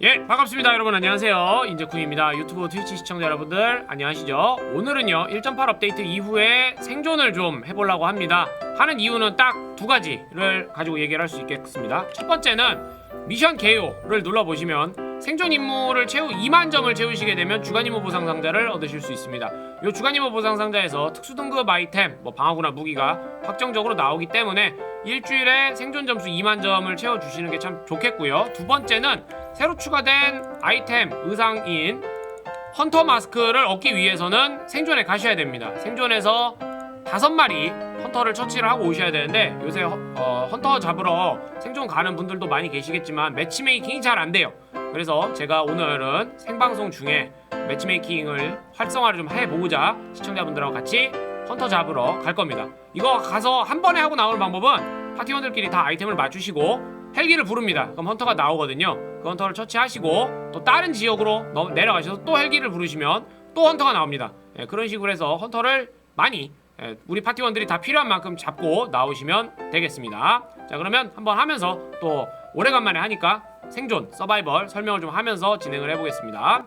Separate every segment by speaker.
Speaker 1: 예 반갑습니다 여러분. 안녕하세요. 인제쿠입니다. 유튜브 트위치 시청자 여러분들 안녕하시죠? 오늘은요 1.8 업데이트 이후에 생존을 좀 해보려고 합니다. 하는 이유는 딱 두 가지를 가지고 얘기를 할 수 있겠습니다. 첫 번째는 미션 개요를 눌러보시면 생존 임무를 채우 2만 점을 채우시게 되면 주간 임무 보상 상자를 얻으실 수 있습니다 이 주간 임무 보상 상자에서 특수 등급 아이템 뭐 방어구나 무기가 확정적으로 나오기 때문에 일주일에 생존 점수 2만 점을 채워 주시는 게 참 좋겠고요 두 번째는 새로 추가된 아이템 의상인 헌터 마스크를 얻기 위해서는 생존에 가셔야 됩니다. 생존에서 다섯 마리 헌터를 처치를 하고 오셔야 되는데 요새 허- 어, 헌터 잡으러 생존 가는 분들도 많이 계시겠지만 매치메이킹이 잘 안 돼요. 그래서 제가 오늘은 생방송 중에 매치메이킹을 활성화를 좀 해보고자 시청자분들하고 같이 헌터 잡으러 갈 겁니다. 이거 가서 한 번에 하고 나오는 방법은 파티원들끼리 다 아이템을 맞추시고 헬기를 부릅니다. 그럼 헌터가 나오거든요. 그 헌터를 처치하시고 또 다른 지역으로 넘- 내려가셔서 또 헬기를 부르시면 또 헌터가 나옵니다. 예, 그런 식으로 해서 헌터를 많이 예, 우리 파티원들이 다 필요한 만큼 잡고 나오시면 되겠습니다. 자 그러면 한번 하면서 또 오래간만에 하니까 생존 서바이벌 설명을 좀 하면서 진행을 해보겠습니다.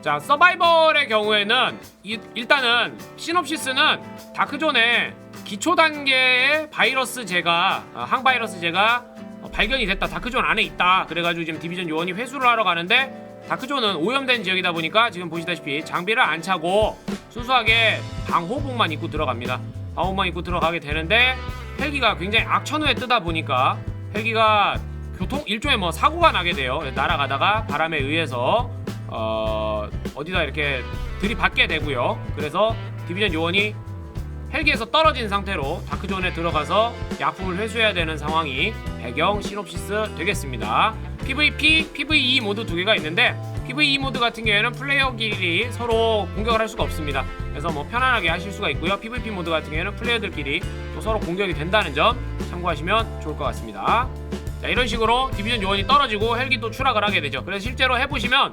Speaker 1: 자 서바이벌의 경우에는 이- 일단은 시놉시스는 다크존에 기초 단계의 바이러스 제가 아, 항바이러스 제가 어, 발견이 됐다 다크존 안에 있다 그래가지고 지금 디비전 요원이 회수를 하러 가는데 다크존은 오염된 지역이다 보니까 지금 보시다시피 장비를 안 차고 순수하게 방호복만 입고 들어갑니다. 방호복만 입고 들어가게 되는데 헬기가 굉장히 악천후에 뜨다 보니까 헬기가 교통 일종의 뭐 사고가 나게 돼요. 날아가다가 바람에 의해서 어 어디다 이렇게 들이받게 되고요. 그래서 디비전 요원이 헬기에서 떨어진 상태로 다크존에 들어가서 약품을 회수해야 되는 상황이 배경 시놉시스 되겠습니다. PVP, PVE 모드 두 개가 있는데 PVE 모드 같은 경우에는 플레이어끼리 서로 공격을 할 수가 없습니다. 그래서 뭐 편안하게 하실 수가 있고요. PVP 모드 같은 경우에는 플레이어들끼리 또 서로 공격이 된다는 점 참고하시면 좋을 것 같습니다. 자 이런 식으로 디비전 요원이 떨어지고 헬기도 추락을 하게 되죠. 그래서 실제로 해보시면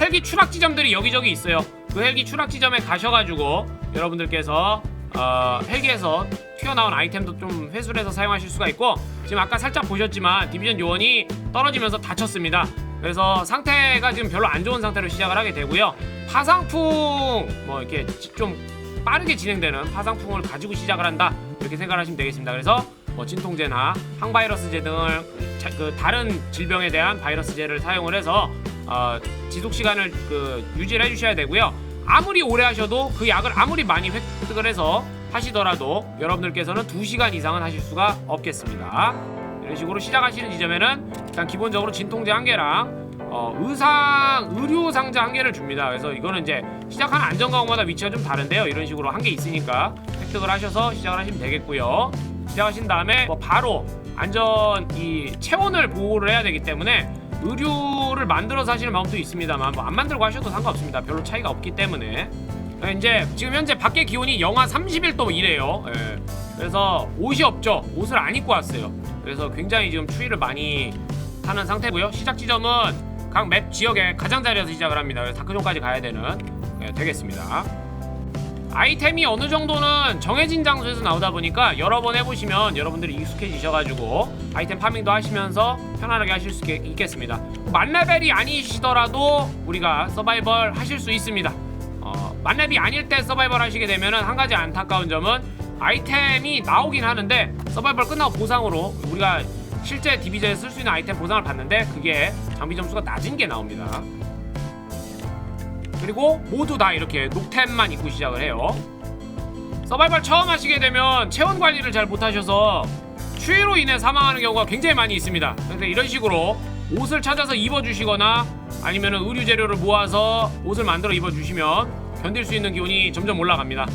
Speaker 1: 헬기 추락 지점들이 여기저기 있어요. 그 헬기 추락 지점에 가셔가지고 여러분들께서 어, 헬기에서 튀어나온 아이템도 좀 회수를 해서 사용하실 수가 있고 지금 아까 살짝 보셨지만 디비전 요원이 떨어지면서 다쳤습니다. 그래서 상태가 지금 별로 안 좋은 상태로 시작을 하게 되고요. 파상풍 뭐 이렇게 지- 좀 빠르게 진행되는 파상풍을 가지고 시작을 한다 이렇게 생각하시면 되겠습니다. 그래서 뭐 진통제나 항바이러스제 등을 자- 그 다른 질병에 대한 바이러스제를 사용을 해서 어, 지속 시간을 그 유지를 해주셔야 되고요. 아무리 오래 하셔도 그 약을 아무리 많이 획득을 해서 하시더라도 여러분들께서는 2시간 이상은 하실 수가 없겠습니다. 이런 식으로 시작하시는 지점에는 일단 기본적으로 진통제 한 개랑 어, 의상 의료 상자 한 개를 줍니다. 그래서 이거는 이제 시작하는 안전가옥마다 위치가 좀 다른데요. 이런 식으로 한 개 있으니까 획득을 하셔서 시작을 하시면 되겠고요. 시작하신 다음에 뭐 바로 안전 이 체온을 보호를 해야 되기 때문에 의류를 만들어서 하시는 방법도 있습니다만 뭐 안 만들고 하셔도 상관없습니다. 별로 차이가 없기 때문에 어, 이제 지금 현재 밖에 기온이 영하 31도 이래요. 예. 그래서 옷이 없죠. 옷을 안 입고 왔어요. 그래서 굉장히 지금 추위를 많이 타는 상태고요. 시작 지점은 각 맵 지역의 가장자리에서 시작을 합니다. 그래서 다크존까지 가야 되는 예, 되겠습니다. 아이템이 어느 정도는 정해진 장소에서 나오다 보니까 여러 번 해보시면 여러분들이 익숙해지셔가지고 아이템 파밍도 하시면서 편안하게 하실 수 있- 있겠습니다. 만레벨이 아니시더라도 우리가 서바이벌 하실 수 있습니다. 어, 만렙이 아닐 때 서바이벌 하시게 되면은 한 가지 안타까운 점은 아이템이 나오긴 하는데 서바이벌 끝나고 보상으로 우리가 실제 디비전에 쓸 수 있는 아이템 보상을 받는데 그게 장비 점수가 낮은 게 나옵니다. 그리고 모두 다 이렇게 녹템만 입고 시작을 해요. 서바이벌 처음 하시게 되면 체온 관리를 잘 못하셔서 추위로 인해 사망하는 경우가 굉장히 많이 있습니다. 그래서 이런 식으로 옷을 찾아서 입어주시거나 아니면 의류 재료를 모아서 옷을 만들어 입어주시면 견딜 수 있는 기온이 점점 올라갑니다.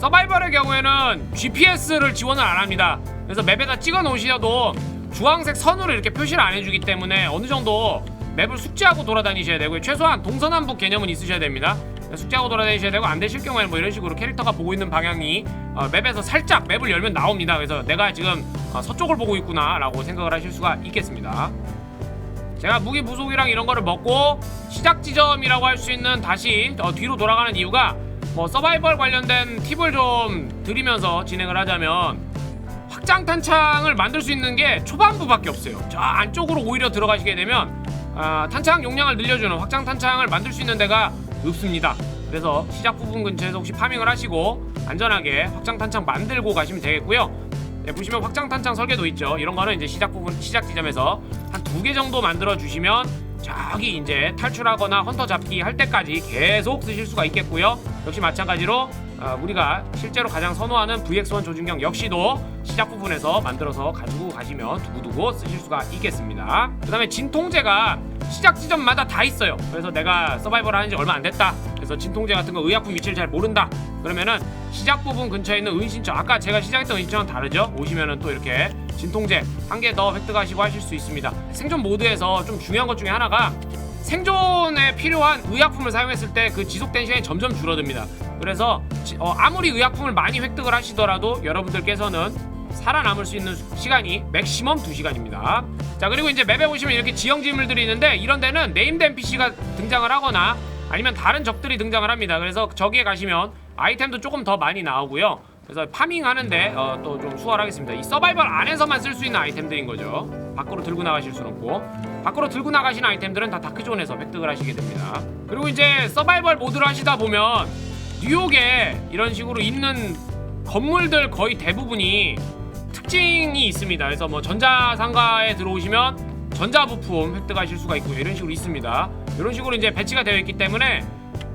Speaker 1: 서바이벌의 경우에는 GPS를 지원을 안 합니다. 그래서 맵에다 찍어 놓으셔도 주황색 선으로 이렇게 표시를 안 해주기 때문에 어느 정도 맵을 숙지하고 돌아다니셔야 되고요. 최소한 동서남북 개념은 있으셔야 됩니다. 숙지하고 돌아다니셔야 되고 안 되실 경우에는 뭐 이런 식으로 캐릭터가 보고 있는 방향이 어, 맵에서 살짝 맵을 열면 나옵니다. 그래서 내가 지금 어, 서쪽을 보고 있구나라고 생각을 하실 수가 있겠습니다. 제가 무기 부속이랑 이런 거를 먹고 시작 지점이라고 할 수 있는 다시 어, 뒤로 돌아가는 이유가 뭐 서바이벌 관련된 팁을 좀 드리면서 진행을 하자면 확장 탄창을 만들 수 있는 게 초반부밖에 없어요. 저 안쪽으로 오히려 들어가시게 되면 아, 탄창 용량을 늘려주는 확장 탄창을 만들 수 있는 데가 없습니다. 그래서 시작 부분 근처에서 혹시 파밍을 하시고 안전하게 확장 탄창 만들고 가시면 되겠고요. 네, 보시면 확장 탄창 설계도 있죠. 이런 거는 이제 시작 부분 시작 지점에서 한 두 개 정도 만들어 주시면 저기 이제 탈출하거나 헌터 잡기 할 때까지 계속 쓰실 수가 있겠고요. 역시 마찬가지로 어, 우리가 실제로 가장 선호하는 VX1 조준경 역시도 시작 부분에서 만들어서 가지고 가시면 두고두고 쓰실 수가 있겠습니다. 그 다음에 진통제가 시작 지점마다 다 있어요. 그래서 내가 서바이벌 하는 지 얼마 안 됐다. 그래서 진통제 같은 거 의약품 위치를 잘 모른다. 그러면은 시작 부분 근처에 있는 은신처 아까 제가 시작했던 은신처는 다르죠? 오시면은 또 이렇게 진통제 한 개 더 획득하시고 하실 수 있습니다. 생존 모드에서 좀 중요한 것 중에 하나가 생존에 필요한 의약품을 사용했을 때 그 지속된 시간이 점점 줄어듭니다. 그래서 지- 어, 아무리 의약품을 많이 획득을 하시더라도 여러분들께서는 살아남을 수 있는 시간이 맥시멈 2시간입니다. 자 그리고 이제 맵에 보시면 이렇게 지형 지물들이 있는데 이런 데는 네임드 NPC가 등장을 하거나 아니면 다른 적들이 등장을 합니다. 그래서 저기에 가시면 아이템도 조금 더 많이 나오고요. 그래서 파밍하는데 어, 또좀 수월하겠습니다. 이 서바이벌 안에서만 쓸 수 있는 아이템들인 거죠. 밖으로 들고 나가실 수는 없고 밖으로 들고 나가시는 아이템들은 다 다크존에서 획득을 하시게 됩니다. 그리고 이제 서바이벌 모드를 하시다 보면 뉴욕에 이런 식으로 있는 건물들 거의 대부분이 특징이 있습니다. 그래서 뭐 전자상가에 들어오시면 전자부품 획득하실 수가 있고요. 이런 식으로 있습니다. 이런 식으로 이제 배치가 되어 있기 때문에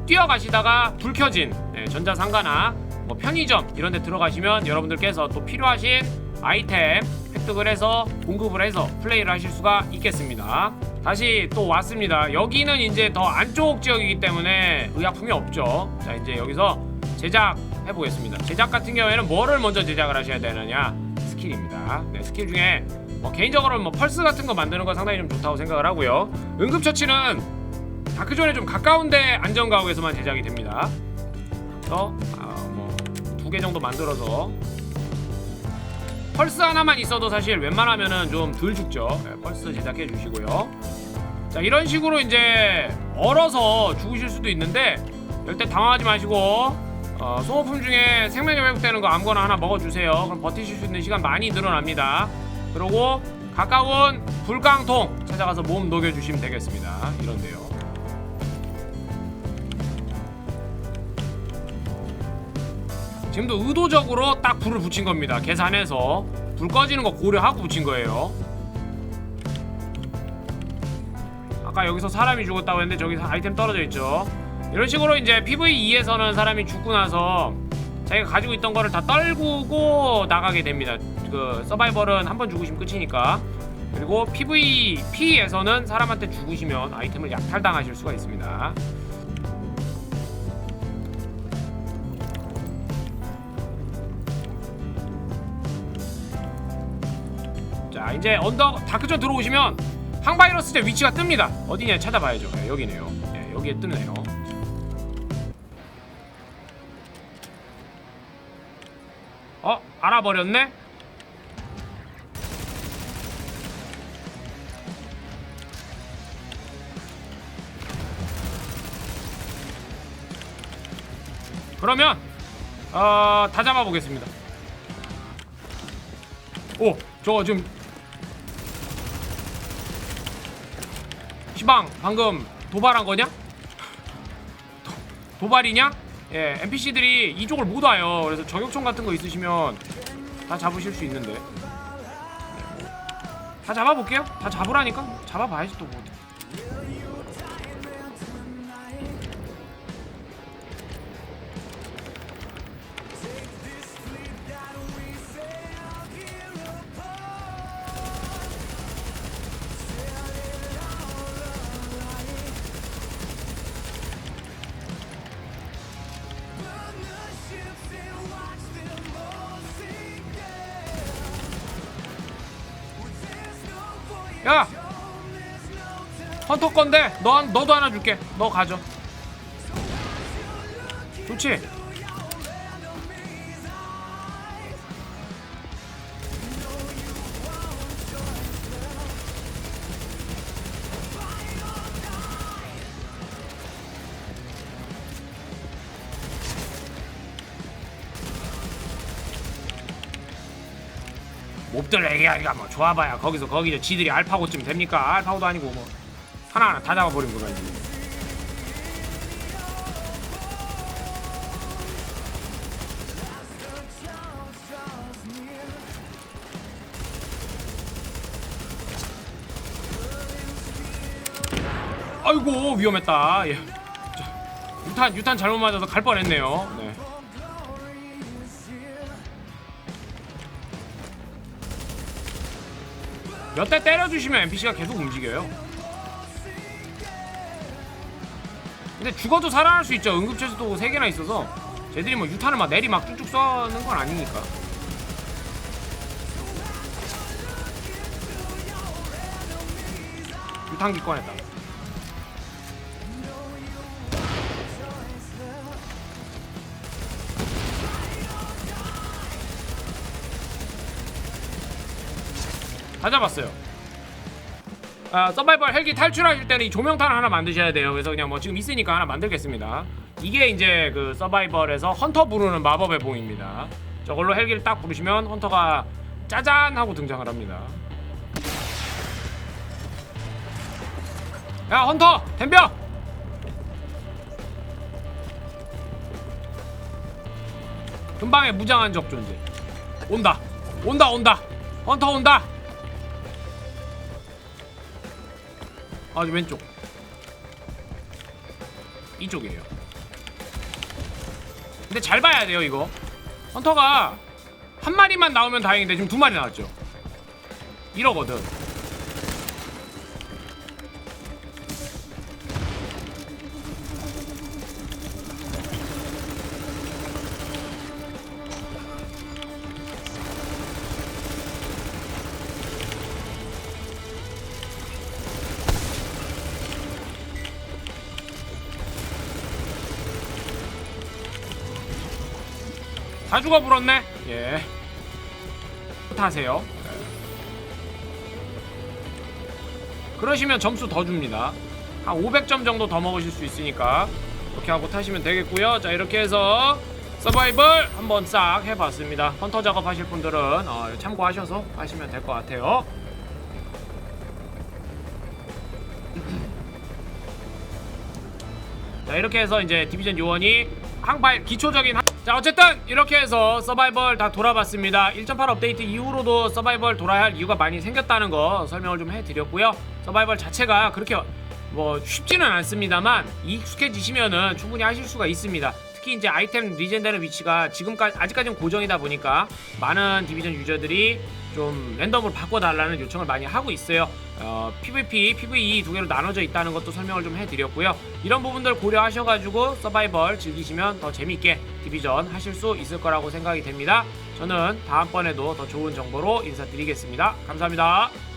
Speaker 1: 뛰어가시다가 불 켜진 예, 전자상가나 뭐 편의점 이런 데 들어가시면 여러분들께서 또 필요하신 아이템 획득을 해서 공급을 해서 플레이를 하실 수가 있겠습니다. 다시 또 왔습니다. 여기는 이제 더 안쪽 지역이기 때문에 의약품이 없죠. 자 이제 여기서 제작 해보겠습니다. 제작 같은 경우에는 뭐를 먼저 제작을 하셔야 되느냐 스킬입니다. 네, 스킬 중에 뭐 개인적으로는 뭐 펄스 같은 거 만드는 거 상당히 좀 좋다고 생각을 하고요. 응급처치는 다크존에 좀 가까운데 안전가옥에서만 제작이 됩니다. 그래서 아, 뭐두 개 정도 만들어서 펄스 하나만 있어도 사실 웬만하면은 좀 덜 죽죠. 네, 펄스 제작해 주시고요. 자 이런 식으로 이제 얼어서 죽으실 수도 있는데 절대 당황하지 마시고 어, 소모품 중에 생명력 회복되는 거 아무거나 하나 먹어주세요. 그럼 버티실 수 있는 시간 많이 늘어납니다. 그리고 가까운 불깡통 찾아가서 몸 녹여주시면 되겠습니다. 이런데요. 지금도 의도적으로 딱 불을 붙인 겁니다. 계산해서 불 꺼지는 거 고려하고 붙인 거예요. 아까 여기서 사람이 죽었다고 했는데 저기서 아이템 떨어져 있죠. 이런 식으로 이제 PVE에서는 사람이 죽고 나서 자기가 가지고 있던 거를 다 떨구고 나가게 됩니다. 그 서바이벌은 한 번 죽으시면 끝이니까. 그리고 PVP에서는 사람한테 죽으시면 아이템을 약탈당하실 수가 있습니다. 자 이제 언덕 다크존 들어오시면 항바이러스제 위치가 뜹니다. 어디냐 찾아봐야죠. 네, 여기네요. 네, 여기에 뜨네요. 어 알아버렸네. 그러면 어, 다 잡아보겠습니다. 오, 저거 지금 시방 방금 도발한 거냐? 도, 도발이냐? 예, NPC들이 이쪽을 못 와요. 그래서 저격총 같은 거 있으시면 다 잡으실 수 있는데. 다 잡아볼게요. 다 잡으라니까. 잡아봐야지 또 뭐. 야! 헌터 건데 너 한- 너도 하나 줄게. 너 가져. 좋지? 몹들 AI가 뭐 좋아봐야 거기서 거기 저 지들이 알파고쯤 됩니까? 알파고도 아니고 뭐 하나하나 다 잡아버린 거라니. 아이고 위험했다. 예. 자, 유탄 유탄 잘못 맞아서 갈 뻔했네요. 몇 대 때려주시면 NPC가 계속 움직여요. 근데 죽어도 살아날 수 있죠. 응급처치도 3개나 있어서 쟤들이 뭐 유탄을 막 내리 막 쭉쭉 써는 건 아니니까. 유탄기 꺼냈다. 다 잡았어요. 아, 서바이벌 헬기 탈출하실 때는 이 조명탄 하나 만드셔야 돼요. 그래서 그냥 뭐 지금 있으니까 하나 만들겠습니다. 이게 이제 그 서바이벌에서 헌터 부르는 마법의 봉입니다. 저걸로 헬기를 딱 부르시면 헌터가 짜잔 하고 등장을 합니다. 야 헌터 덤벼! 금방에 무장한 적 존재. 온다. 온다 온다. 헌터 온다. 아 왼쪽. 이쪽이에요. 근데 잘 봐야 돼요 이거. 헌터가 한 마리만 나오면 다행인데 지금 두 마리 나왔죠. 이러거든 다 죽어 불었네. 예. 타세요. 그러시면 점수 더 줍니다. 한 500점 정도 더 먹으실 수 있으니까 이렇게 하고 타시면 되겠고요. 자 이렇게 해서 서바이벌 한번 싹 해봤습니다. 헌터 작업 하실 분들은 어, 참고하셔서 하시면 될 것 같아요. 자 이렇게 해서 이제 디비전 요원이 항발 기초적인 하... 자 어쨌든 이렇게 해서 서바이벌 다 돌아봤습니다. 1.8 업데이트 이후로도 서바이벌 돌아야 할 이유가 많이 생겼다는 거 설명을 좀 해드렸고요. 서바이벌 자체가 그렇게 뭐 쉽지는 않습니다만 익숙해지시면은 충분히 하실 수가 있습니다 특히 이제 아이템 리젠되는 위치가 지금까지 아직까지는 고정이다 보니까 많은 디비전 유저들이 좀 랜덤으로 바꿔달라는 요청을 많이 하고 있어요. 어, PVP, PVE 두 개로 나눠져 있다는 것도 설명을 좀 해드렸고요. 이런 부분들 고려하셔가지고 서바이벌 즐기시면 더 재밌게 디비전 하실 수 있을 거라고 생각이 됩니다. 저는 다음번에도 더 좋은 정보로 인사드리겠습니다. 감사합니다.